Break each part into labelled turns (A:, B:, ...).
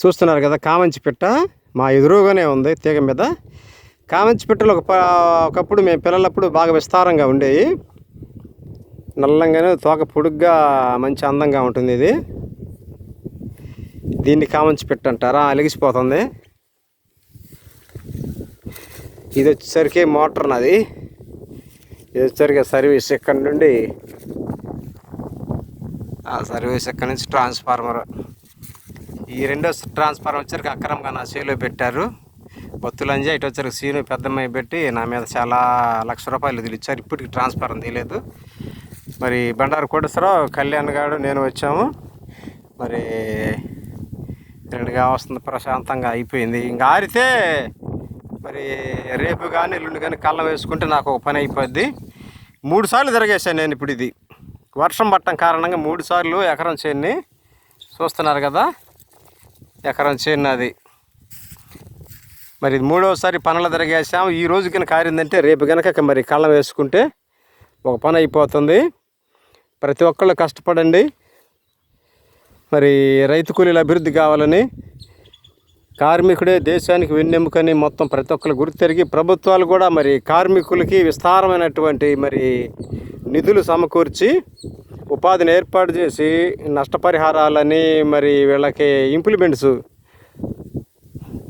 A: చూస్తున్నారు కదా కామంచి పిట్ట మా ఎదురుగానే ఉంది తీగ మీద. కామంచి పిట్టలు ఒక ఒకప్పుడు మేము పిల్లలప్పుడు బాగా విస్తారంగా ఉండేవి. నల్లంగానే తోక పొడుగ్గా మంచి అందంగా ఉంటుంది ఇది. దీన్ని కామంచి పిట్ట అంటారా? అలిగిసిపోతుంది. ఇది వచ్చేసరికి మోటార్ నాది. ఇది వచ్చేసరికి సర్వీస్ ఇక్కడ నుండి ఆ సర్వీస్ ఇక్కడ నుంచి ట్రాన్స్ఫార్మర్. ఈ రెండో ట్రాన్స్ఫార్మర్ వచ్చరికి అక్రమంగా నా చేలో పెట్టారు. బొత్తులంజా ఇటు వచ్చరికి సీను పెద్దమ్మాయి పెట్టి నా మీద చాలా లక్ష రూపాయలు వదిలి ఇచ్చారు. ఇప్పటికి ట్రాన్స్ఫార్మర్ తీయలేదు. మరి బండారు కోటేశ్వరరావు కళ్యాణ్ గారు నేను వచ్చాము. మరి రెండుగా వస్తుంది ప్రశాంతంగా అయిపోయింది. ఇంకా ఆరితే మరి రేపు కానీ ఎల్లుండి కానీ కళ్ళం వేసుకుంటే నాకు ఒక పని అయిపోద్ది. మూడు సార్లు తిరగేసాను నేను ఇప్పుడు ఇది. వర్షం పట్టడం కారణంగా మూడు సార్లు ఎకరం చేన్ని చూస్తున్నారు కదా. ఎకరం చేరినది అది మరి ఇది మూడోసారి పనులు తిరగేసాం ఈ రోజు కనుక కారిందంటే రేపు కనుక మరి కళ్ళం వేసుకుంటే ఒక పని అయిపోతుంది. ప్రతి ఒక్కళ్ళు కష్టపడండి. మరి రైతు కూలీల అభివృద్ధి కావాలని కార్మికుడే దేశానికి వెన్నెముకని మొత్తం ప్రతి ఒక్కరు గుర్తెరిగి ప్రభుత్వాలు కూడా మరి కార్మికులకి విస్తారమైనటువంటి మరి నిధులు సమకూర్చి ఉపాధిని ఏర్పాటు చేసి నష్టపరిహారాలని మరి వీళ్ళకి ఇంప్లిమెంట్స్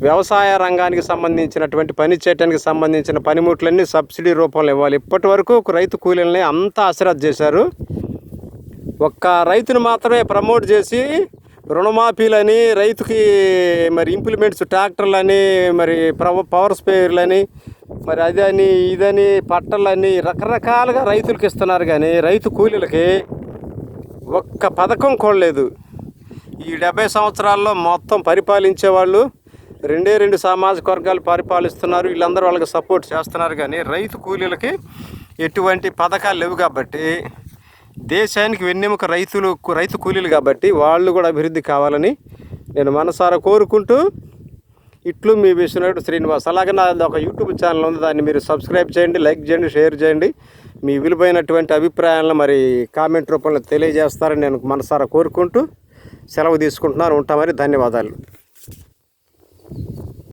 A: వ్యవసాయ రంగానికి సంబంధించినటువంటి పని చేయడానికి సంబంధించిన పనిముట్లన్నీ సబ్సిడీ రూపంలో ఇవ్వాలి. ఇప్పటి వరకు రైతు కూలీలని అంతా ఆశీర్వాద చేశారు. ఒక్క రైతును మాత్రమే ప్రమోట్ చేసి రుణమాఫీలని రైతుకి మరి ఇంప్లిమెంట్స్ ట్రాక్టర్లని మరి ప్రవ- పవర్ స్పేర్లని మరి అదని ఇదని పట్టలని రకరకాలుగా రైతులకు ఇస్తున్నారు. కానీ రైతు కూలీలకి ఒక్క పథకం కొనలేదు ఈ డెబ్బై సంవత్సరాల్లో మొత్తం పరిపాలించే వాళ్ళు రెండే రెండు సామాజిక వర్గాలు పరిపాలిస్తున్నారు. వీళ్ళందరూ వాళ్ళకి సపోర్ట్ చేస్తున్నారు కానీ రైతు కూలీలకి ఎటువంటి పథకాలు లేవు కాబట్టి దేశానికి వెన్నెముక రైతులు రైతు కూలీలు కాబట్టి వాళ్ళు కూడా అభివృద్ధి కావాలని నేను మనసారా కోరుకుంటూ ఇట్లు మీ విశ్వనాథుడు శ్రీనివాస్. అలాగే నాది ఒక యూట్యూబ్ ఛానల్ ఉంది. దాన్ని మీరు సబ్స్క్రైబ్ చేయండి లైక్ చేయండి షేర్ చేయండి. మీ విలువైనటువంటి అభిప్రాయాలను మరి కామెంట్ రూపంలో తెలియజేస్తారని నేను మనసారా కోరుకుంటూ సెలవు తీసుకుంటున్నాను. ఉంటామని ధన్యవాదాలు.